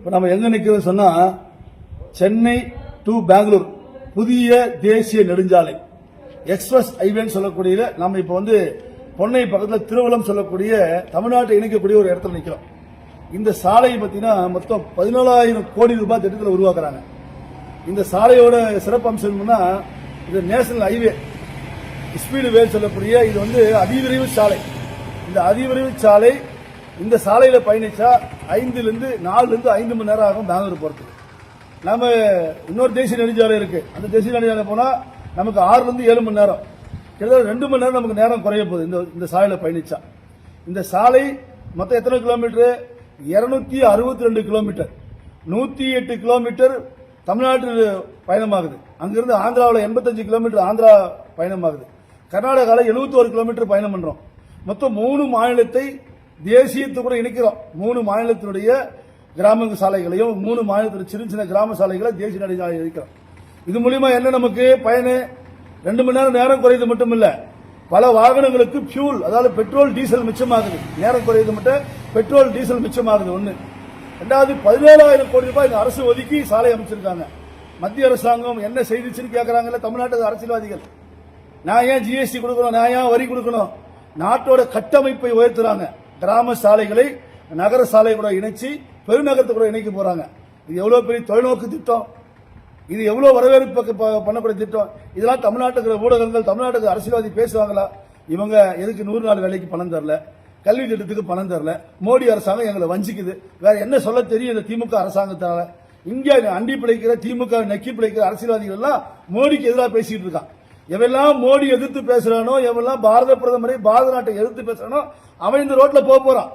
இப்போ நம்ம எங்க நிற்கிறோம் சொன்னா சென்னை டு பெங்களூர் புதிய தேசிய நெடுஞ்சாலை. எக்ஸ்பிரஸ் ஹைவேன்னு சொல்லக்கூடிய நம்ம இப்போ வந்து பொன்னை பக்கத்தில் திருவள்ளம் சொல்லக்கூடிய தமிழ்நாட்டை இணைக்கக்கூடிய ஒரு இடத்துல நிற்கிறோம் இந்த சாலையை பார்த்தீங்கன்னா மொத்தம் பதினாலாயிரம் கோடி ரூபாய் திட்டத்தில் உருவாக்குறாங்க. இந்த சாலையோட சிறப்பு அம்சம் என்னன்னா இது நேஷனல் ஹைவே ஸ்பீடு வேல் சொல்லக்கூடிய இது வந்து அதிவிரைவு சாலை. இந்த அதிவிரைவு சாலை இந்த சாலையில் பயணிச்சா ஐந்துலேருந்து நாலுலேருந்து ஐந்து மணி நேரம் ஆகும் பெங்களூர் போகிறதுக்கு நம்ம இன்னொரு தேசிய நெடுஞ்சாலை இருக்கு. அந்த தேசிய நெடுஞ்சாலை போனால் நமக்கு ஆறுலேருந்து ஏழு மணி நேரம். கிட்டத்தட்ட ரெண்டு மணி நேரம் நமக்கு நேரம் குறைய போகுது இந்த இந்த சாலையில் பயணிச்சா. இந்த சாலை மொத்தம் எத்தனை கிலோமீட்டர்? இருநூத்தி அறுபத்தி ரெண்டு கிலோமீட்டர். நூற்றி எட்டு கிலோமீட்டர் தமிழ்நாட்டில் பயணமாகுது. அங்கிருந்து ஆந்திராவில் எண்பத்தஞ்சு கிலோமீட்டர் ஆந்திரா பயணமாகுது. கர்நாடகாவில் 71 கிலோமீட்டர் பயணம் பண்ணுறோம் மொத்தம் மூணு மாநிலத்தை தேசியத்தை கூட இணைக்கிறோம். மூணு மாநிலத்தினுடைய கிராம சாலைகளையும் மூணு மாநிலத்தில் சின்ன சின்ன கிராம சாலைகளை தேசிய நெடுஞ்சாலை இணைக்கிறோம். இது மூலியமா என்ன நமக்கு? பயனு ரெண்டு மணி நேரம் நேரம் குறையுது மட்டும் இல்ல பல வாகனங்களுக்கு பியூல் அதாவது பெட்ரோல் டீசல் மிச்சமாகுது. நேரம் குறையுது மட்டும் பெட்ரோல் டீசல் மிச்சமாகுது. ஒன்று ரெண்டாவது பதினேழாயிரம் கோடி ரூபாய் இந்த அரசு ஒதுக்கி சாலை அமைச்சிருக்காங்க. மத்திய அரசாங்கம் என்ன செய்திச்சுன்னு கேட்கறாங்கல்ல தமிழ்நாட்டு அரசியல்வாதிகள். நான் ஏன் ஜிஎஸ்டி கொடுக்கணும்? நான் ஏன் வரி கொடுக்கணும்? நாட்டோட கட்டமைப்பை உயர்த்துறாங்க. கிராம சாலைகளை நகர சாலை கூட இணைச்சு பெருநகரத்தை கூட இணைக்க போறாங்க. இது எவ்வளவு பெரிய தொலைநோக்கு திட்டம்? இது எவ்வளவு வரவேற்பு பண்ணக்கூடிய திட்டம்? இதெல்லாம் தமிழ்நாட்டுக்கு ஊடகங்கள் தமிழ்நாட்டுக்கு அரசியல்வாதி பேசுவாங்களா? இவங்க எதுக்கு நூறு நாள் வேலைக்கு பணம் தரல? கல்வி திட்டத்துக்கு பணம் தரல? மோடி அரசாங்கம் எங்களை வஞ்சிக்குது. வேற என்ன சொல்ல தெரியும் இந்த திமுக அரசாங்கத்தால? இங்க அண்டி பிழைக்கிற திமுக நக்கி பிழைக்கிற அரசியல்வாதிகள் எல்லாம் மோடிக்கு எதிராக பேசிட்டு இருக்கான். எவெல்லாம் மோடி எதிர்த்து பேசுறானோ எவெல்லாம் பாரத பிரதமரை பாரத நாட்டை எதிர்த்து பேசுறானோ அவன் இந்த ரோட்ல போக போறான்.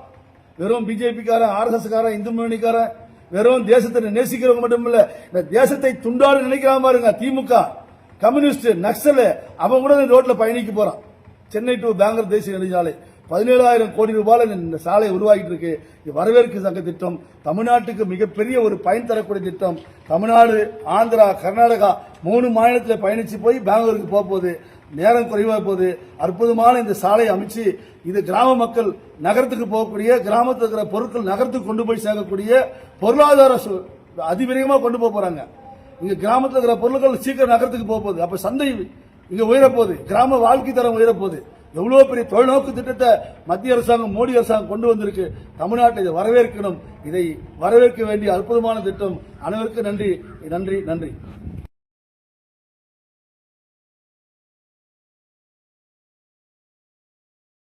வெறும் பிஜேபிக்காரன் ஆர்எஸ்எஸ் காரன் இந்து முன்னணிக்காரன் வெறும் தேசத்தை நேசிக்கிறவங்க மட்டும் இல்ல இந்த தேசத்தை துண்டாடு நினைக்கிற பாருங்க திமுக. கம்யூனிஸ்ட் நக்சல் அவன் கூட இந்த ரோட்ல பயணிக்க போறான். சென்னை டு பெங்களூர் தேசிய நெடுஞ்சாலை. பதினேழாயிரம் கோடி ரூபாயில் இந்த சாலை உருவாகிட்டு இருக்கு. இது வரவேற்கு சங்க திட்டம். தமிழ்நாட்டுக்கு மிகப்பெரிய ஒரு பயன் தரக்கூடிய திட்டம். தமிழ்நாடு ஆந்திரா கர்நாடகா மூணு மாநிலத்தில் பயணித்து போய் பெங்களூருக்கு போக போகுது. நேரம் குறைவாக போகுது. அற்புதமான இந்த சாலை அமைச்சு இது கிராம மக்கள் நகரத்துக்கு போகக்கூடிய கிராமத்தில் இருக்கிற பொருட்கள் நகரத்துக்கு கொண்டு போய் சேர்க்கக்கூடிய பொருளாதார சு- கொண்டு போக போகிறாங்க இங்கே கிராமத்தில் இருக்கிற பொருட்கள் சீக்கிரம் நகரத்துக்கு போக போகுது. அப்போ சந்தை இங்கே உயரப்போகுது கிராம வாழ்க்கை தரம் உயரப்போகுது எவ்வளோ பெரிய தொலைநோக்கு திட்டத்தை மத்திய அரசாங்கம் மோடி அரசாங்கம் கொண்டு வந்திருக்கு. தமிழ்நாட்டை இதை வரவேற்கணும். இதை வரவேற்க வேண்டிய அற்புதமான திட்டம். அனைவருக்கும் நன்றி. நன்றி நன்றி.